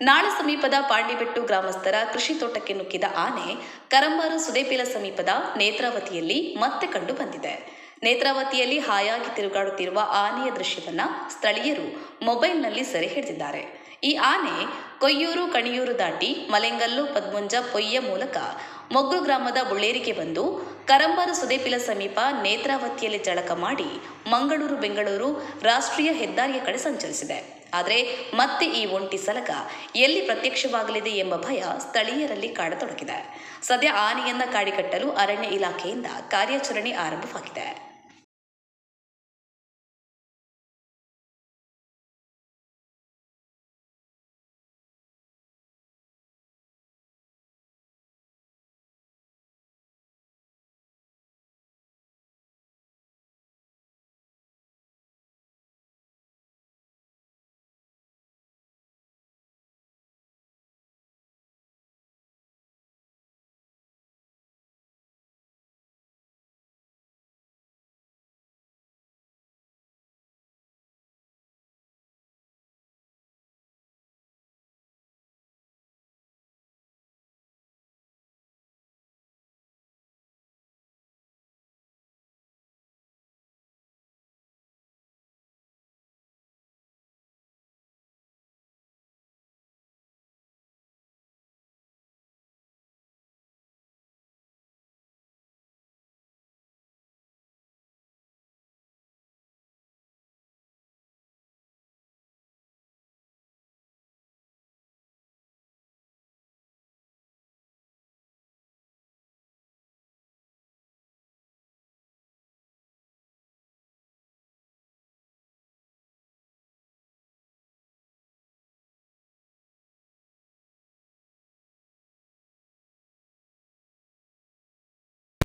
ನಾಳ ಸಮೀಪದ ಪಾಂಡಿಬೆಟ್ಟು ಗ್ರಾಮಸ್ಥರ ಕೃಷಿ ತೋಟಕ್ಕೆ ನುಗ್ಗಿದ ಆನೆ ಕರಂಬಾರು ಸುದೇಪಿಲ ಸಮೀಪದ ನೇತ್ರಾವತಿಯಲ್ಲಿ ಮತ್ತೆ ಕಂಡು ಬಂದಿದೆ ನೇತ್ರಾವತಿಯಲ್ಲಿ ಹಾಯಾಗಿ ತಿರುಗಾಡುತ್ತಿರುವ ಆನೆಯ ದೃಶ್ಯವನ್ನ ಸ್ಥಳೀಯರು ಮೊಬೈಲ್ನಲ್ಲಿ ಸೆರೆ ಹಿಡಿದಿದ್ದಾರೆ. ಈ ಆನೆ ಕೊಯ್ಯೂರು ಕಣಿಯೂರು ದಾಟಿ ಮಲೆಂಗಲ್ಲು ಪದ್ಮುಂಜ ಪೊಯ್ಯ ಮೂಲಕ ಮೊಗ್ರು ಗ್ರಾಮದ ಬುಳ್ಳೇರಿಗೆ ಬಂದು ಕರಂಬಾರು ಸುದೇಪಿಲ ಸಮೀಪ ನೇತ್ರಾವತಿಯಲ್ಲಿ ಜಳಕ ಮಾಡಿ ಮಂಗಳೂರು ಬೆಂಗಳೂರು ರಾಷ್ಟ್ರೀಯ ಹೆದ್ದಾರಿಯ ಕಡೆ ಸಂಚರಿಸಿದೆ. ಆದರೆ ಮತ್ತೆ ಈ ಒಂಟಿ ಸಲಗ ಎಲ್ಲಿ ಪ್ರತ್ಯಕ್ಷವಾಗಲಿದೆ ಎಂಬ ಭಯ ಸ್ಥಳೀಯರಲ್ಲಿ ಕಾಡತೊಡಗಿದೆ. ಸದ್ಯ ಆನೆಯನ್ನ ಕಾಡಿಕಟ್ಟಲು ಅರಣ್ಯ ಇಲಾಖೆಯಿಂದ ಕಾರ್ಯಾಚರಣೆ ಆರಂಭವಾಗಿದೆ.